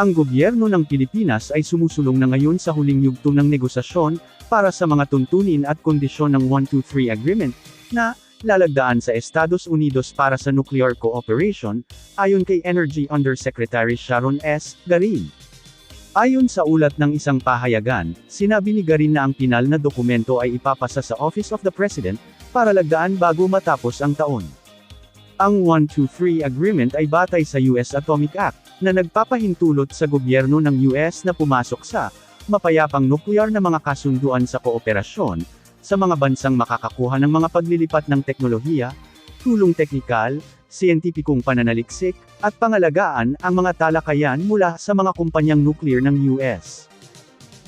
Ang gobyerno ng Pilipinas ay sumusulong na ngayon sa huling yugto ng negosasyon para sa mga tuntunin at kondisyon ng 123 Agreement na lalagdaan sa Estados Unidos para sa nuclear cooperation, ayon kay Energy Undersecretary Sharon S. Garin. Ayon sa ulat ng isang pahayagan, sinabi ni Garin na ang pinal na dokumento ay ipapasa sa Office of the President para lagdaan bago matapos ang taon. Ang 123 Agreement ay batay sa US Atomic Act, na nagpapahintulot sa gobyerno ng US na pumasok sa mapayapang nuklear na mga kasunduan sa kooperasyon, sa mga bansang makakakuha ng mga paglilipat ng teknolohiya, tulong teknikal, siyentipikong pananaliksik, at pangalagaan ang mga talakayan mula sa mga kumpanyang nuklear ng US.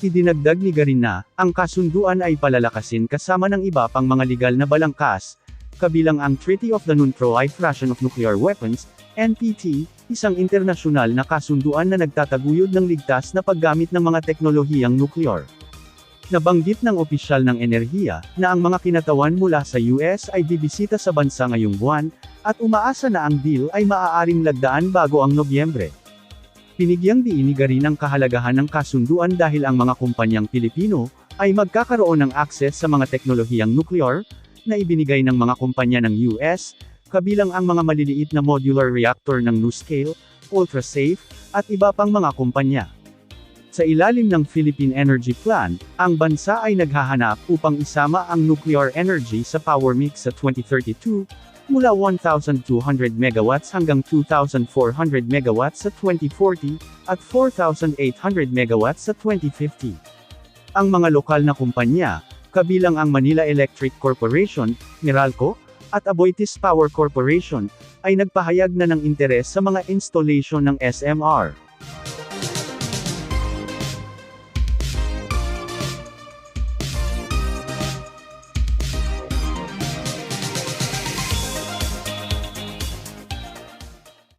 Idinagdag ni Garin na, ang kasunduan ay palalakasin kasama ng iba pang mga legal na balangkas, kabilang ang Treaty of the Non-Proliferation of Nuclear Weapons, NPT, isang internasyonal na kasunduan na nagtataguyod ng ligtas na paggamit ng mga teknolohiyang nuklear. Nabanggit ng opisyal ng enerhiya, na ang mga kinatawan mula sa US ay bibisita sa bansa ngayong buwan, at umaasa na ang deal ay maaaring lagdaan bago ang Nobyembre. Pinigyang diiniga rin ang kahalagahan ng kasunduan dahil ang mga kumpanyang Pilipino, ay magkakaroon ng akses sa mga teknolohiyang nuklear, na ibinigay ng mga kumpanya ng US, kabilang ang mga maliliit na modular reactor ng NuScale, UltraSafe, at iba pang mga kumpanya. Sa ilalim ng Philippine Energy Plan, ang bansa ay naghahanap upang isama ang nuclear energy sa power mix sa 2032, mula 1,200 megawatts hanggang 2,400 megawatts sa 2040, at 4,800 megawatts sa 2050. Ang mga lokal na kumpanya, kabilang ang Manila Electric Corporation, Meralco, at Aboitiz Power Corporation, ay nagpahayag na ng interes sa mga installation ng SMR.